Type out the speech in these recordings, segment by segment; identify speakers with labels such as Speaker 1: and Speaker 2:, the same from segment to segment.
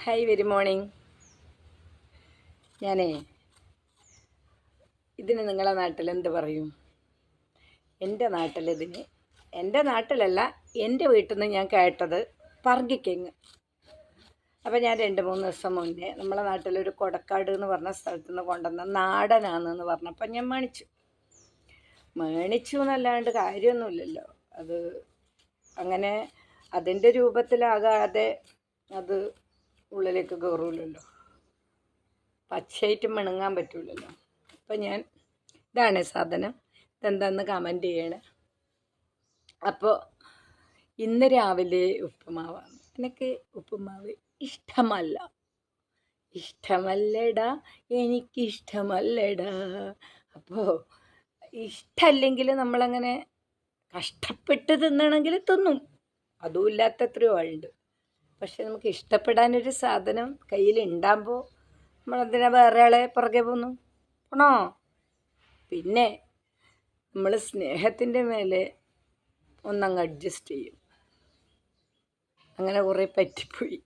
Speaker 1: Hi very morning ഞാനേ ഇതിന് നിങ്ങളെ നാട്ടിൽ എന്ത് പറയും? എന്റെ നാട്ടിൽ ഇതിന് എന്റെ നാട്ടിലല്ല എന്റെ വീട്ടിൽ നിന്ന് ഞാൻ കേട്ടത് പറങ്കിക്കെങ്ങ് അപ്പോൾ ഞാൻ രണ്ട് മൂന്ന് ദിവസം മുന്നേ നമ്മളെ നാട്ടിലൊരു കൊടക്കാട് എന്ന് പറഞ്ഞ സ്ഥലത്ത് നിന്ന് കൊണ്ടുവന്ന നാടനാണെന്ന് പറഞ്ഞപ്പോൾ ഞാൻ മേണിച്ചു. മേണിച്ചു എന്നല്ലാണ്ട് കാര്യമൊന്നുമില്ലല്ലോ. അത് അങ്ങനെ അതിന്റെ രൂപത്തിലാകാതെ അത് ഉള്ളിലേക്ക് കയറൂലല്ലോ പച്ചയായിട്ട് മിണുങ്ങാൻ പറ്റൂലല്ലോ. അപ്പം ഞാൻ ഇതാണ് സാധനം. ഇതെന്താന്ന് കമന്റ് ചെയ്യണേ. അപ്പോൾ ഇന്ന് രാവിലെ ഉപ്പുമാവാണ്. എനിക്ക് ഉപ്പുമാവ് ഇഷ്ടമല്ല? ഇഷ്ടമല്ലടാ. എനിക്കിഷ്ടമല്ലടാ. അപ്പോൾ ഇഷ്ടമല്ലെങ്കിൽ നമ്മളങ്ങനെ കഷ്ടപ്പെട്ട് തിന്നണമെങ്കിൽ തിന്നും. അതും ഇല്ലാത്ത എത്രയോ ആളുണ്ട്. പക്ഷെ നമുക്ക് ഇഷ്ടപ്പെടാനൊരു സാധനം കയ്യിൽ ഉണ്ടാകുമ്പോൾ നമ്മളതിനെ വേറെ ആളെ പുറകെ പോന്നു? ആണോ പിന്നെ നമ്മൾ സ്നേഹത്തിന്റെ മേലെ ഒന്നങ്ങ് അഡ്ജസ്റ്റ് ചെയ്യും. അങ്ങനെ കുറേ പറ്റിപ്പോയി.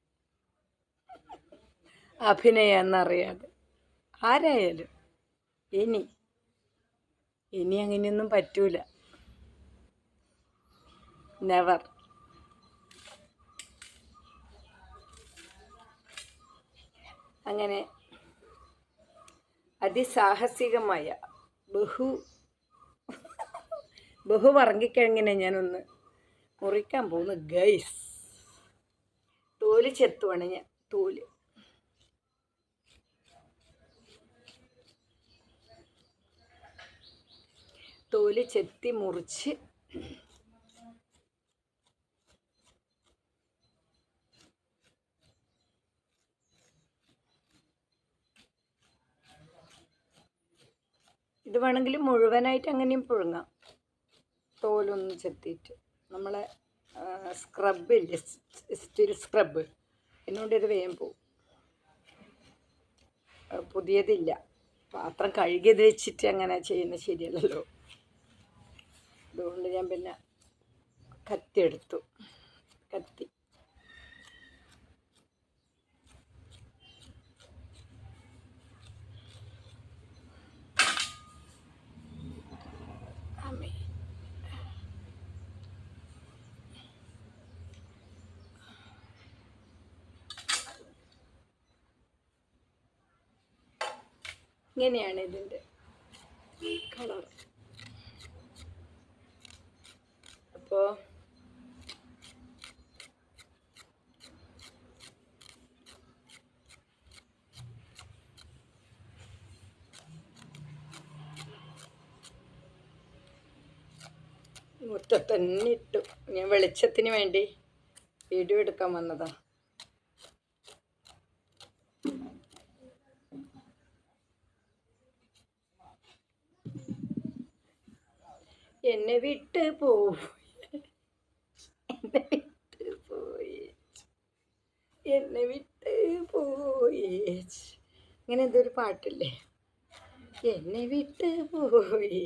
Speaker 1: അഭിനയം എന്നറിയാതെ ആരായാലും ഇനി ഇനി അങ്ങനെയൊന്നും പറ്റൂല. നെവർ അങ്ങനെ അതിസാഹസികമായ ബഹു ബഹു പറങ്കിക്കിഴങ്ങിനെ ഞാനൊന്ന് മുറിക്കാൻ പോകുന്നു ഗൈസ് തോൽ ചെത്തുവാണ് ഞാൻ തോൽ. തോൽ ചെത്തി മുറിച്ച് വേണമെങ്കിൽ മുഴുവനായിട്ട് അങ്ങനെയും പുഴുങ്ങാം. തോലൊന്ന് ചെത്തിയിട്ട്. നമ്മളെ സ്ക്രബ് ഇല്ലേ? സ്റ്റീൽ സ്ക്രബ് എന്നോണ്ട് ഇത് വേഗം പോവും. പുതിയതില്ല. പാത്രം കഴുകിയത് വെച്ചിട്ട് അങ്ങനെ ചെയ്യുന്നത് ശരിയല്ലല്ലോ. അതുകൊണ്ട് ഞാൻ പിന്നെ കത്തി എടുത്തു. കത്തി അമ്മേ ഇങ്ങനെയാണ് ഇതിന്റെ കളർ. അപ്പോൾ മുറ്റത്തന്നെ ഇട്ടു. ഞാൻ വെളിച്ചത്തിന് വേണ്ടി വീഡിയോ എടുക്കാൻ വന്നതാ. എന്നെ വിട്ട് പോയി. എന്നെ വിട്ട് പോയി. എന്നെ വിട്ട് പോയി. ഇങ്ങനെ എന്തൊരു പാട്ടില്ലേ? എന്നെ വിട്ട് പോയി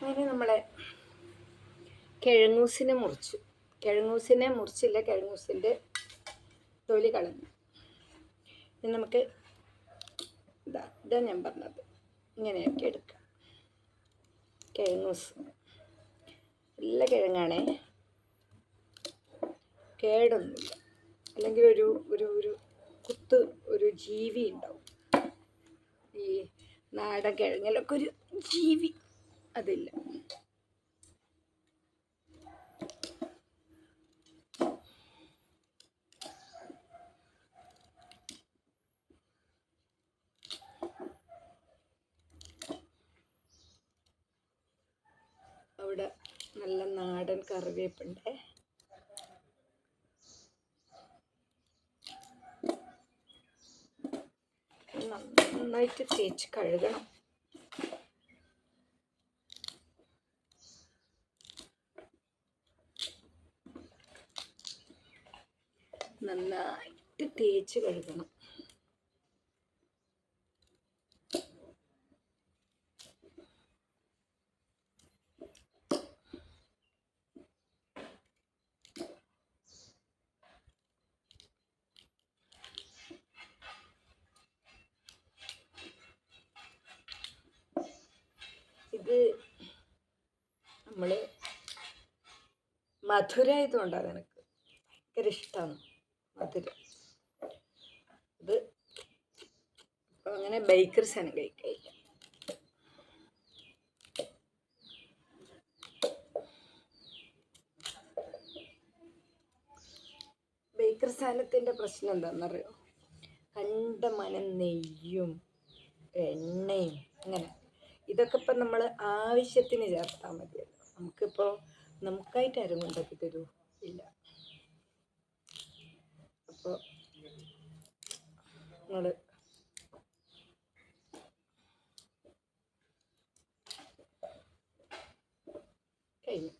Speaker 1: അങ്ങനെ നമ്മളെ കിഴങ്ങൂസിനെ മുറിച്ചു. കിഴങ്ങൂസിനെ മുറിച്ചില്ല കിഴങ്ങൂസിന്റെ തൊലി കളഞ്ഞു. ഇനി നമുക്ക് ഇതാ ഇതാ ഞാൻ പറഞ്ഞത്. ഇങ്ങനെയൊക്കെ എടുക്കാം. കിഴങ്ങൂസ്. നല്ല കിഴങ്ങാണേ. കേടൊന്നുമില്ല. അല്ലെങ്കിൽ ഒരു ഒരു ഒരു കുത്ത് ഒരു ജീവി ഉണ്ടാവും. ഈ നാടൻ കിഴങ്ങിലൊക്കെ ഒരു ജീവി അതില്ല. നല്ല നാടൻ കറിവേപ്പുണ്ട് നന്നായിട്ട് തേച്ച് കഴുകണം. നന്നായിട്ട് തേച്ച് കഴുകണം ഇത് നമ്മൾ മധുര ആയതുകൊണ്ടാണ് എനിക്ക് ഭയങ്കര ഇഷ്ടമാണ് മധുര. ഇത് അങ്ങനെ അങ്ങനെ സാധനം കഴിക്കില്ല ബേക്കർ സാധനത്തിന്റെ പ്രശ്നം എന്താണെന്നറിയോ കണ്ട മനം നെയ്യും എണ്ണയും അങ്ങനെ. ഇതൊക്കെ ഇപ്പം നമ്മൾ ആവശ്യത്തിന് ചേർത്താൽ മതിയല്ലോ. നമുക്കിപ്പോൾ നമുക്കായിട്ട് ആരും കൊണ്ടാക്കി തരൂ. ഇല്ല. അപ്പോൾ നിങ്ങൾ കഴിഞ്ഞു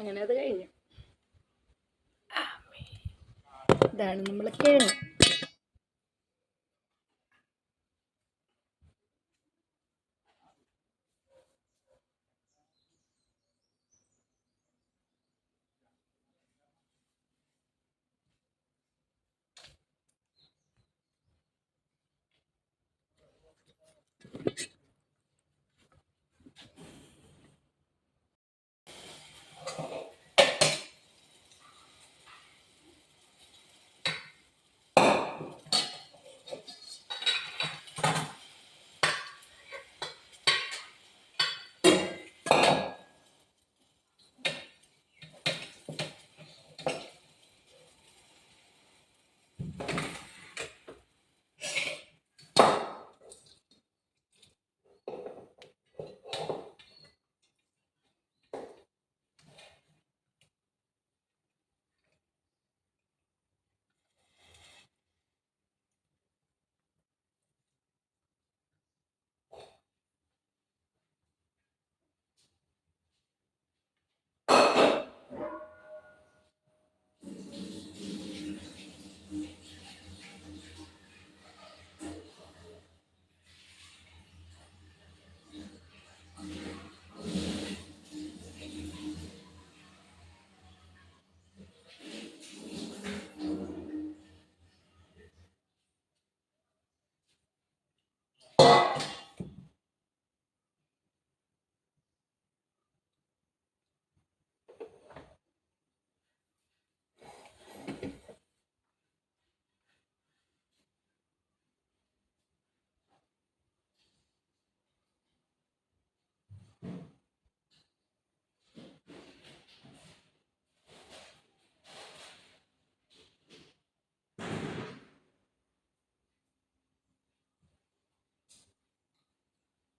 Speaker 1: അങ്ങനെ അത് കഴിഞ്ഞു. ഇതാണ് നമ്മൾ കിഴങ്ങ്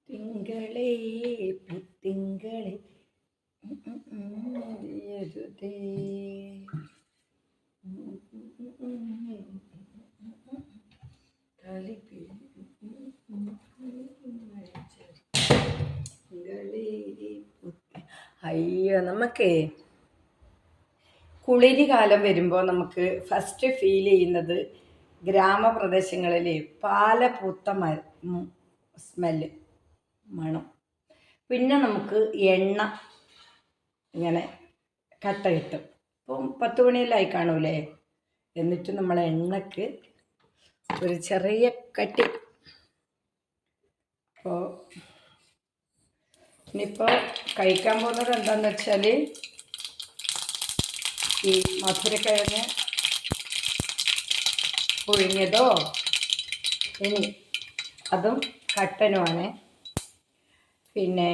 Speaker 1: തിങ്കളേ പുത്തിങ്കളെ യരുതേ അയ്യോ നമുക്കേ കുളിരി കാലം വരുമ്പോൾ നമുക്ക് ഫസ്റ്റ് ഫീൽ ചെയ്യുന്നത് ഗ്രാമപ്രദേശങ്ങളിലെ പാല പൂത്ത മ സ്മെല്ല് മണം. പിന്നെ നമുക്ക് എണ്ണ ഇങ്ങനെ കട്ട കിട്ടും. ഇപ്പം പത്ത് മണിയെല്ലാം കാണൂലേ? എന്നിട്ട് നമ്മൾ എണ്ണക്ക് ഒരു ചെറിയ കട്ടി. അപ്പോൾ ഇനിയിപ്പോൾ കഴിക്കാൻ പോകുന്നത് എന്താണെന്ന് വെച്ചാൽ ഈ മധുരക്കിഴങ്ങ് പുഴുങ്ങിയതോ? ഇനി അതും കട്ടനുമാണ് പിന്നെ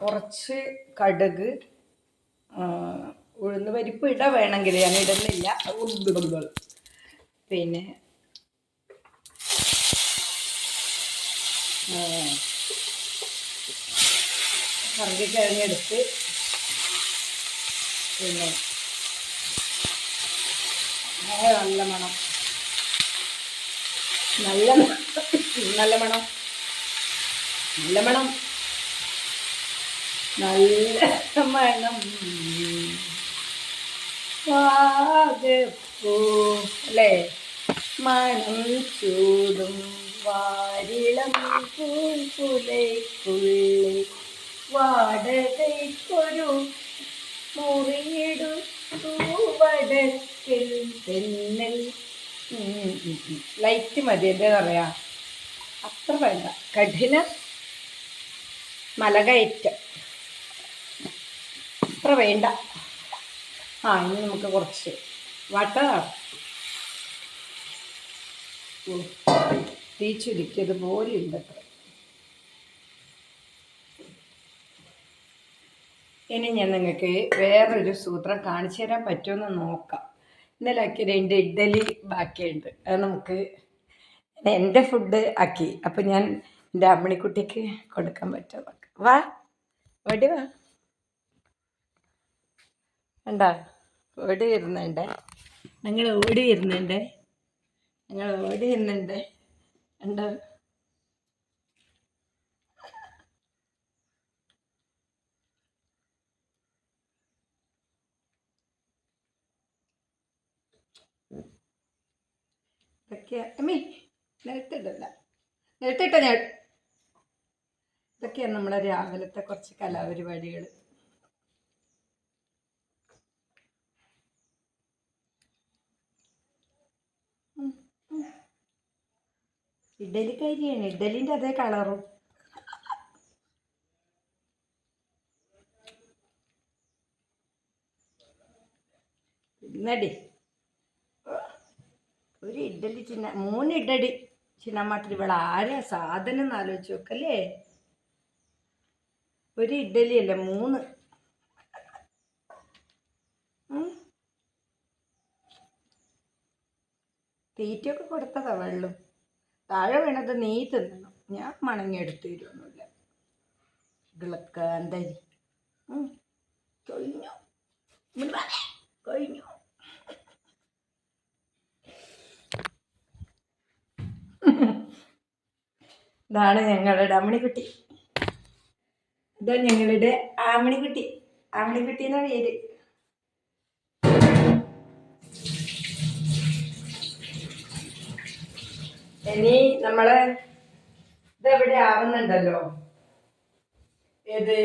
Speaker 1: കുറച്ച് കടുക് ഉഴുന്ന് പരിപ്പ് ഇട വേണമെങ്കിൽ ഞാൻ ഇടുന്നില്ല. ഉള്ളുകൾ പിന്നെ കറങ്ങിക്കഴിഞ്ഞെടുത്ത് പിന്നെ നല്ല മണം. നല്ല നല്ല മണം. നല്ല മണം. നല്ല മണം. അല്ലേ? മണം ചൂടും വാരിളം പൂങ്കുലയ്ക്കുള്ളിൽ വാടകയ്ക്കൊരു മുറിയെടുത്തു വടക്കിൽ തെന്നൽ ലൈറ്റ് മതി എന്താ പറയാ? അത്ര വേണ്ട. കഠിന മലകയറ്റം. അത്ര വേണ്ട. ആ ഇനി നമുക്ക് കുറച്ച് വട്ട തീ ചുരുക്കിയത് ഉണ്ട് അത്ര ഇനി ഞാൻ നിങ്ങൾക്ക് വേറൊരു സൂത്രം കാണിച്ചു തരാൻ പറ്റുമെന്ന് നോക്കാം. ഇന്നലെ ആക്കി രണ്ട് ഇഡ്ഡലി ബാക്കിയുണ്ട്. അത് നമുക്ക് എന്റെ ഫുഡ് ആക്കി. അപ്പം ഞാൻ എന്റെ അമ്മണിക്കുട്ടിക്ക് കൊടുക്കാൻ പറ്റുമോ വാ. ഓടി വാ. വേണ്ട ഓടി വരുന്നുണ്ട്. ഞങ്ങൾ ഓടി വരുന്നുണ്ട്. ഞങ്ങൾ ഓടി വരുന്നുണ്ട്. ഉണ്ടോ ഇതൊക്കെയാ അമ്മീ നിരത്തിട്ടില്ല നിരത്തിട്ട ഞാൻ ഇതൊക്കെയാണ് നമ്മുടെ രാവിലത്തെ കുറച്ച് കലാപരിപാടികൾ ഇഡലി കരിയാണ്. ഇഡലിന്റെ അതേ കളറും. ഇന്നടി ഒരു ഇഡലി ചിന്ന മൂന്ന് ഇഡലി ചിന്നമാട്ടിൽ ഇവിടെ ആരാ സാധനം എന്ന് ആലോചിച്ച് നോക്കല്ലേ? ഒരു ഇഡലി അല്ല? മൂന്ന്. തീറ്റൊക്കെ കൊടുത്തതാ വെള്ളം. താഴെ വീണത് നീ തിന്നണം. ഞാൻ മണങ്ങിയെടുത്ത് തരുമൊന്നുമില്ല ഇളക്കാന്തരി. കഴിഞ്ഞു. കഴിഞ്ഞു. ഇതാണ് ഞങ്ങളുടെ അമ്മണിക്കുട്ടി. ഇതാ ഞങ്ങളുടെ ആമണിക്കുട്ടി ആമണിക്കുട്ടി എന്ന പേര്. ഇനി നമ്മൾ ഇതെവിടെ ആവുന്നുണ്ടല്ലോ? ഏത്?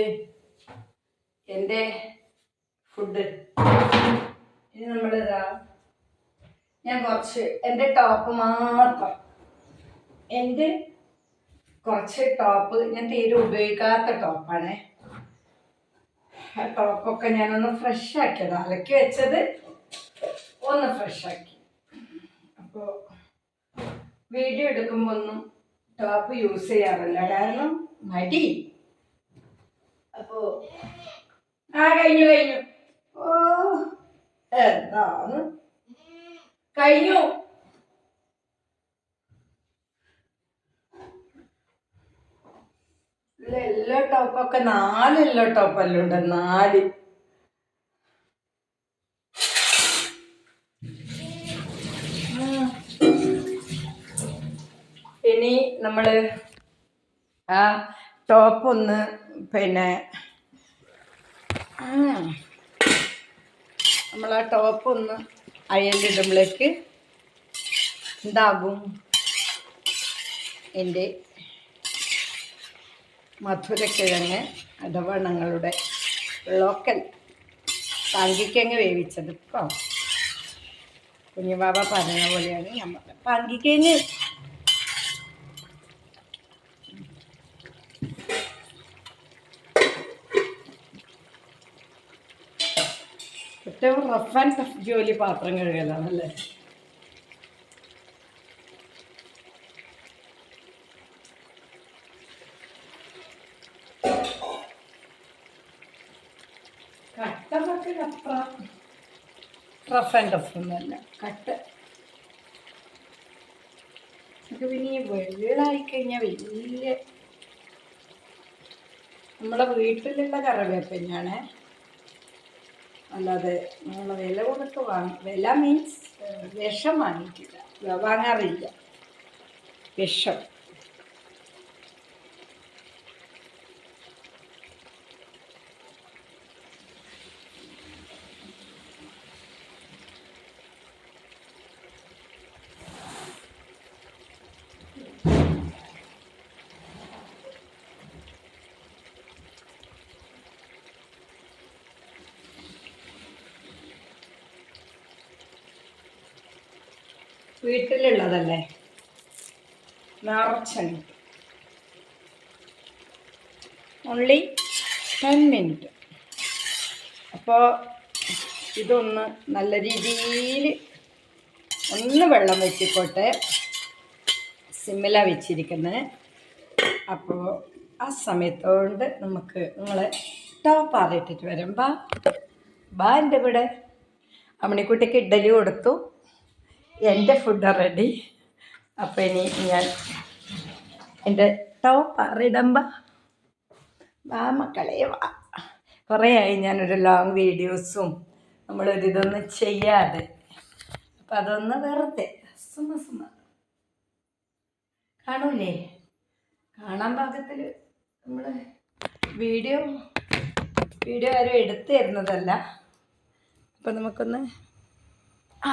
Speaker 1: എന്റെ ഫുഡ് ഇനി നമ്മളിതാ ഞാൻ കുറച്ച് എന്റെ ടോപ്പ് മാത്രം. എന്റെ കുറച്ച് ടോപ്പ് ഞാൻ തീരെ ഉപയോഗിക്കാത്ത ടോപ്പാണ് ടോപ്പൊക്കെ ഞാനൊന്ന് ഫ്രഷ് ആക്കിയത്. അലക്കി വെച്ചത് ഒന്ന് ഫ്രഷ് ആക്കി. അപ്പോൾ വീഡിയോ എടുക്കുമ്പോൾ ഒന്നും ടോപ്പ് യൂസ് ചെയ്യാറില്ല. കാരണം മടി. അപ്പോ ആ കഴിഞ്ഞു കഴിഞ്ഞു. ഓ എന്താണ് കഴിഞ്ഞു. എല്ലാ ടോപ്പൊക്കെ നാല് എല്ലാ ടോപ്പെല്ലാം ഉണ്ട്. നാല്. ഇനി നമ്മൾ ആ ടോപ്പ് ഒന്ന് പിന്നെ നമ്മൾ ആ ടോപ്പ് ഒന്ന് അയലിടുമ്പോഴേക്ക് എന്താകും? എന്റെ മധുരക്കിഴങ്ങ് അഥവാ ഞങ്ങളുടെ ലോക്കൽ പാങ്കിക്കങ്ങ് വേവിച്ചത് കേട്ടോ കുഞ്ഞുബാബ പറഞ്ഞ പോലെയാണ് നമ്മൾ പാങ്കിക്കങ്ങ്. ഏറ്റവും റഫ് ആൻഡ് ടഫ് ജോലി പാത്രം കഴുകലാണ് അല്ലേ അതൊക്കെ അത്ര റഫ് ആൻഡ് ടഫ് ഒന്നുമല്ല. കട്ട്. നമുക്ക് പിന്നെ വെള്ളമായി കഴിഞ്ഞാൽ വലിയ നമ്മുടെ വീട്ടിലുള്ള കറിവേപ്പിനാണ് അല്ലാതെ നമ്മൾ വില കൊടുത്ത് വാങ്ങ വില മീൻസ് വിഷം വാങ്ങിക്കില്ല. വാങ്ങാറില്ല. വിഷം. വീട്ടിലുള്ളതല്ലേ നിറച്ചുണ്ട് ഓൺലി ടെൻ മിനിറ്റ് അപ്പോൾ ഇതൊന്ന് നല്ല രീതിയിൽ ഒന്ന് വെള്ളം വെച്ചിക്കോട്ടെ സിമ്മില വെച്ചിരിക്കുന്നത് അപ്പോൾ ആ സമയത്തോണ്ട് നമുക്ക് നിങ്ങൾ ടോപ്പ് ആറിയിട്ടിട്ട് വരുമ്പോൾ ബാ എന്റെ കൂടെ. അമ്മണിക്കുട്ടിക്ക് ഇഡ്ഡലി കൊടുത്തു. എന്റെ ഫുഡ് റെഡി അപ്പോൾ ഇനി ഞാൻ എന്റെ ടോപ്പ് അറിയിടമ്പ വാ മക്കളെ വാ. കുറേ ആയി ഞാനൊരു ലോങ് വീഡിയോസും നമ്മളൊരു ഇതൊന്നും ചെയ്യാതെ. അപ്പം അതൊന്ന് വെറുതെ സുമ സുമ കാണൂലേ? കാണാൻ പാകത്തിൽ നമ്മൾ വീഡിയോ വീഡിയോ ആരും എടുത്തു തരുന്നതല്ല അപ്പം നമുക്കൊന്ന് ആ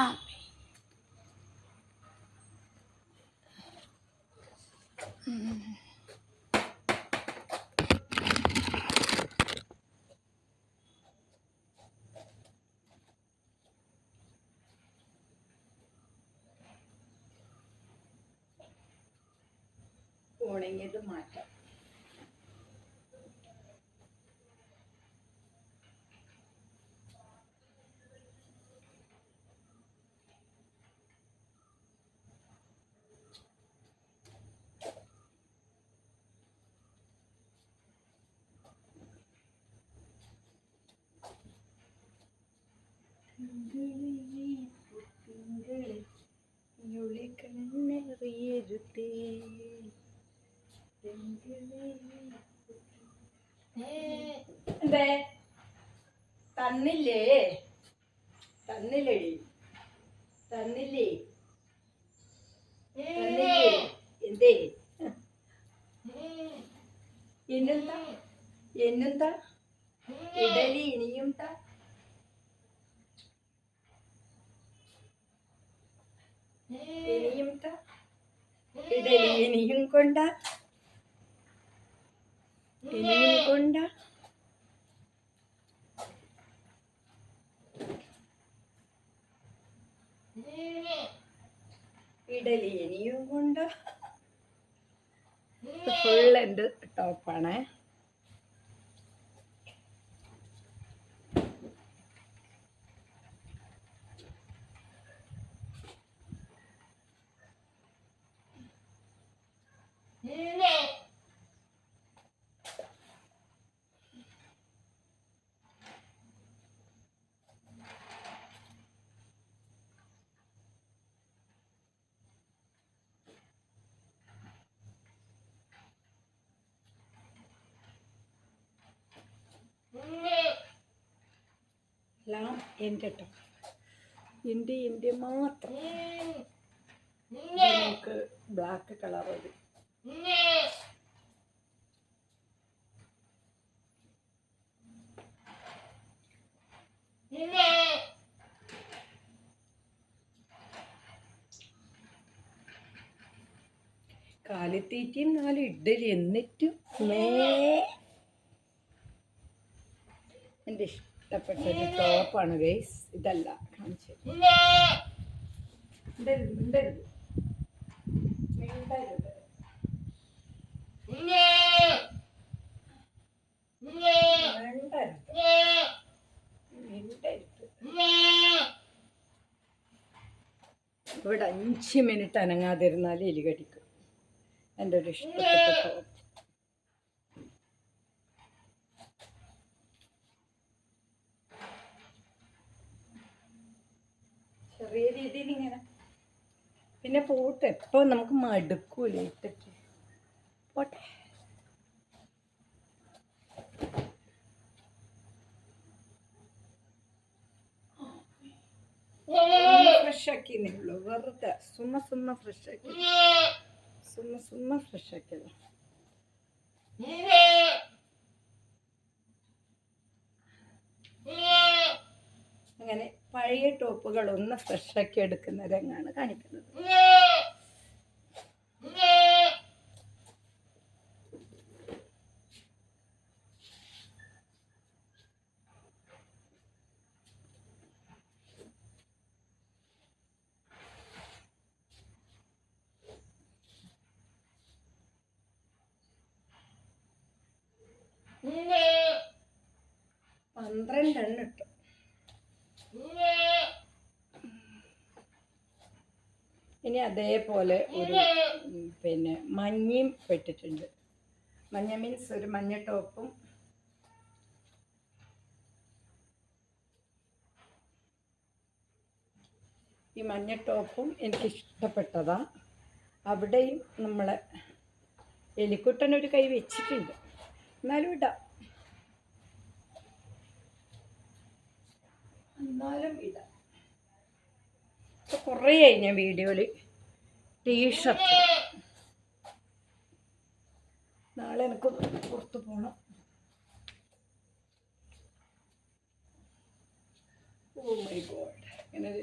Speaker 1: ഉണങ്ങിയത് മാറ്റാം എന്തേ തന്നില്ലേ? തന്നില്ലേ തന്നില്ലേ? തന്നില്ലേ? എന്തേ? എന്നെന്താ? എന്നെന്താ? ഇഡലി ഇനിയും താ ഇനിയും ഇഡലി ഇനിയും കൊണ്ട ഇനിയും കൊണ്ട ഇഡലി ഇനിയും കൊണ്ട ഫുൾ എന്റെ ടോപ്പാണ് എല്ലാം എന്റെ കേട്ടോ എന്റെ എന്റെ മാത്രം. നമുക്ക് ബ്ലാക്ക് കളർ മതി കാലിത്തീറ്റയും നാല് ഇഡ്ഡലി എന്നിട്ടും എന്റെ ഇഷ്ടപ്പെട്ട ഒരു ടോപ്പാണ് ഗൈസ് ഇതല്ല മിണ്ടരുത് മിണ്ടരുത്. മിണ്ടരുത്. ഇവിടെ അഞ്ച് മിനിറ്റ് അനങ്ങാതിരുന്നാൽ എലി കടിക്കും. എന്റെ ഒരു ഇഷ്ടപ്പെട്ട ടോപ്പ് ചെറിയ രീതിയിൽ ഇങ്ങനെ. പിന്നെ പോട്ട് എപ്പോൾ നമുക്ക് മടുക്കൂല ഇട്ടിട്ട് പോട്ടെ. ഫ്രഷാക്കിന്നേ ഉള്ളൂ. വെറുതെ. സുമ്മ സുമ്മ ഫ്രഷാക്കി. സുമ്മ സുമ്മ ഫ്രഷാക്കിയതാണ് പഴയ ടോപ്പുകൾ ഒന്ന് ഫ്രഷ് ആക്കി എടുക്കുന്ന രംഗാണ് കാണിക്കുന്നത് പന്ത്രണ്ടെണ്ണം ഇട്ടു ഇനി അതേപോലെ ഒരു പിന്നെ മഞ്ഞയും പെട്ടിട്ടുണ്ട്. മഞ്ഞ മീൻസ് ഒരു മഞ്ഞ ടോപ്പും. ഈ മഞ്ഞ ടോപ്പും എനിക്ക് ഇഷ്ടപ്പെട്ടതാണ് അവിടെയും നമ്മളെ എലിക്കുട്ടൻ ഒരു കൈ വെച്ചിട്ടുണ്ട്. എന്നാലും ഇടാം. എന്നാലും ഇടാം. കുറേ ആയി ഞാൻ വീഡിയോയിൽ ടീഷർട്ട് നാളെ എനിക്ക് പുറത്ത് പോകണം ഓ മൈ ഗോഡ്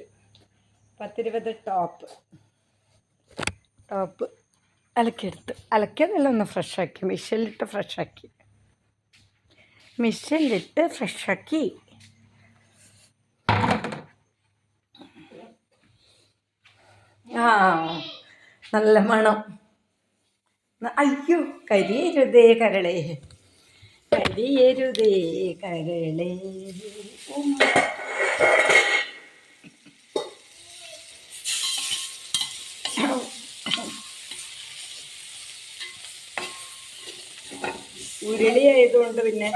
Speaker 1: പത്തിരുപത് ടോപ്പ് ടോപ്പ് അലക്കിയെടുത്ത്. അലക്കിയതെല്ലാം ഒന്ന് ഫ്രഷാക്കി മിഷനിലിട്ട് ഫ്രഷാക്കി മിഷനിലിട്ട് ഫ്രഷാക്കി ആ. നല്ല മണം അയ്യോ കരിയരുതേ കരളേ കരിയരുതേ കരളേ ഉരുളിയായതുകൊണ്ട് പിന്നെ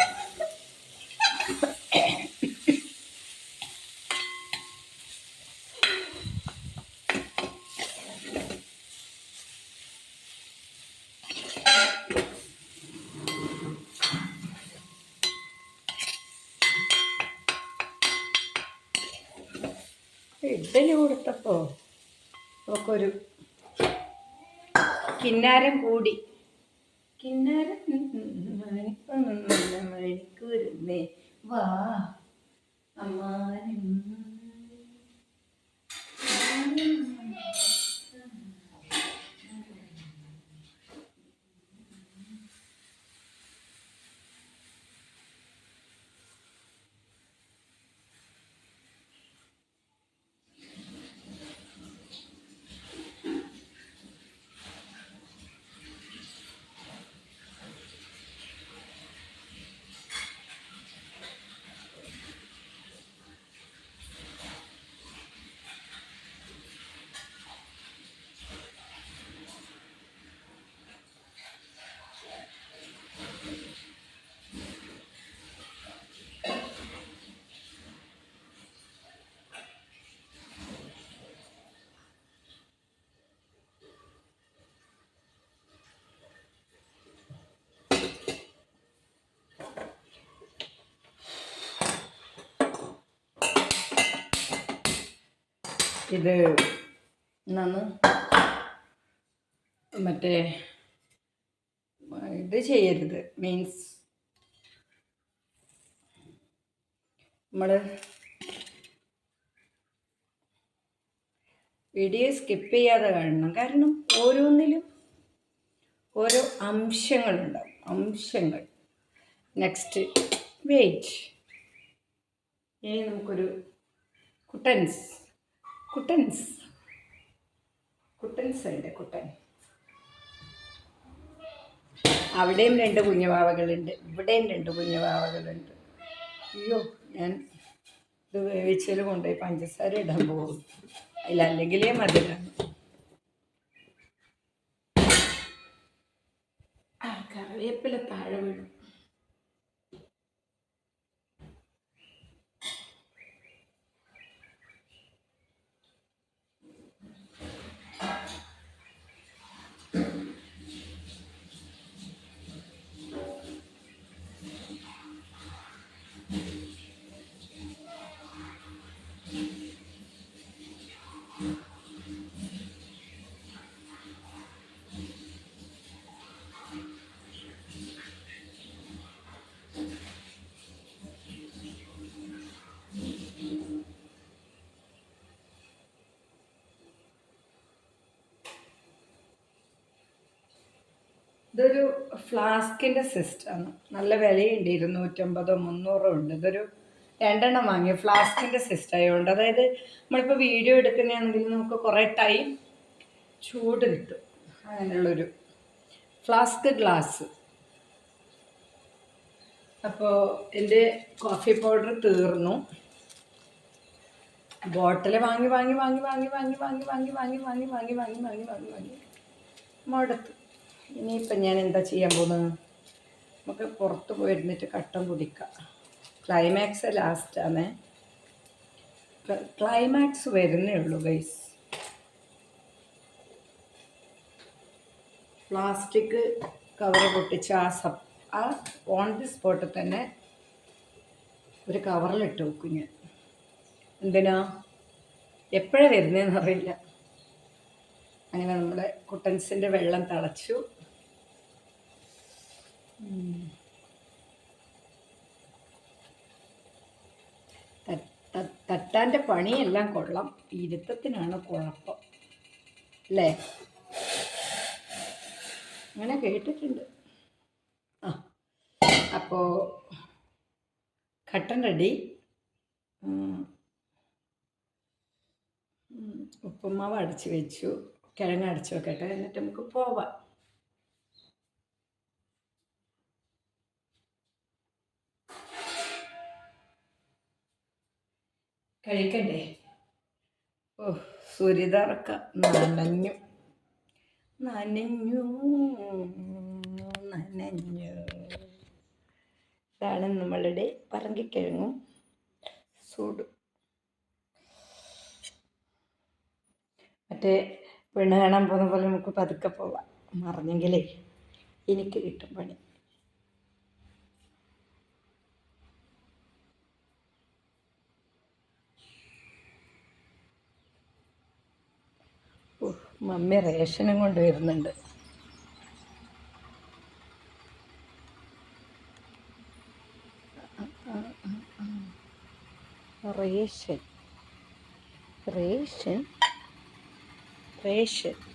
Speaker 1: ഇഡ്ഡലി കൊടുത്തപ്പോ ഒരു കിന്നാരം കൂടി. കിന്നാരം? മണിക്കൂരുന്നേ. വാ അമ്മാനും ഇത് എന്നാന്ന് മറ്റേ ഇത് ചെയ്യരുത്. മീൻസ് നമ്മൾ വീഡിയോ സ്കിപ്പ് ചെയ്യാതെ കാണണം. കാരണം ഓരോന്നിലും ഓരോ അംശങ്ങളുണ്ടാവും. അംശങ്ങൾ. നെക്സ്റ്റ് വെയിറ്റ് ഇനി നമുക്കൊരു കുട്ടൻസ്. കുട്ടൻസ്. കുട്ടൻസ് ഉണ്ട് കുട്ടൻ. അവിടെയും രണ്ട് കുഞ്ഞുവാവകളുണ്ട്. ഇവിടെയും രണ്ട് കുഞ്ഞുവാവകളുണ്ട്. അയ്യോ ഞാൻ ഇത് വേവിച്ചതിൽ കൊണ്ടുപോയി പഞ്ചസാര ഇടാൻ പോകും അല്ല മധുരമാണ്. ആ കറിവേപ്പില താഴെ വീഴും ഇതൊരു ഫ്ലാസ്കിന്റെ സിസ്റ്റമാണ് നല്ല വിലയുണ്ട് ഇരുന്നൂറ്റമ്പതോ മുന്നൂറോ ഉണ്ട് ഇതൊരു രണ്ടെണ്ണം വാങ്ങി ഫ്ലാസ്കിന്റെ സിസ്റ്റം ആയതുകൊണ്ട് അതായത് നമ്മളിപ്പോൾ വീഡിയോ എടുക്കുന്നതാണെങ്കിൽ നമുക്ക് കുറേ ടൈം ചൂട് കിട്ടും അങ്ങനെയുള്ളൊരു ഫ്ലാസ്ക് ഗ്ലാസ് അപ്പോൾ എന്റെ കോഫി പൗഡർ തീർന്നു ബോട്ടിൽ വാങ്ങി വാങ്ങി വാങ്ങി വാങ്ങി വാങ്ങി വാങ്ങി വാങ്ങി വാങ്ങി വാങ്ങി വാങ്ങി വാങ്ങി വാങ്ങി വാങ്ങി വാങ്ങി മുടത്ത് ഇനിയിപ്പം ഞാൻ എന്താ ചെയ്യാൻ പോകുന്നത് നമുക്ക് പുറത്ത് പോയിരുന്നിട്ട് കട്ടൻ കുടിക്കാം. ക്ലൈമാക്സ് ലാസ്റ്റാണ് ക്ലൈമാക്സ് വരുന്നേ ഉള്ളൂ ഗൈസ് പ്ലാസ്റ്റിക് കവർ പൊട്ടിച്ച് ആ സപ് ആ ഓൺ ദി സ്പോട്ടിൽ തന്നെ ഒരു കവറിലിട്ട് വെക്കും ഞാൻ. എന്തിനാ? എപ്പോഴാണ് വരുന്നതെന്ന് അറിയില്ല. അങ്ങനെ നമ്മുടെ കുട്ടൻസിന്റെ വെള്ളം തിളച്ചു. തട്ടാന്റെ പണിയെല്ലാം കൊള്ളാം. ഇരുത്തത്തിനാണ് കുഴപ്പം. അല്ലേ? അങ്ങനെ കേട്ടിട്ടുണ്ട്. ആ അപ്പോൾ കട്ടൻ റെഡി. ഉപ്പുമാവ് അടച്ചു വെച്ചു. കിഴങ്ങ് അടച്ചു വെക്കട്ടെ. എന്നിട്ട് നമുക്ക് പോവാം. കഴിക്കണ്ടേ? ഓ സൂര്യതറക്ക നനഞ്ഞു. നനഞ്ഞു നനഞ്ഞു. ഇതാണ് നമ്മളുടെ പറങ്കിക്കിഴങ്ങും സൂടും. മറ്റേ പെണ്ണ് കാണാൻ പോകുന്ന പോലെ നമുക്ക് പതുക്കെ പോവാം. മറിഞ്ഞെങ്കിലേ എനിക്ക് കിട്ടും പണി ഓ, മമ്മി റേഷനും കൊണ്ട് വരുന്നുണ്ട് റേഷൻ. റേഷൻ. റേഷൻ.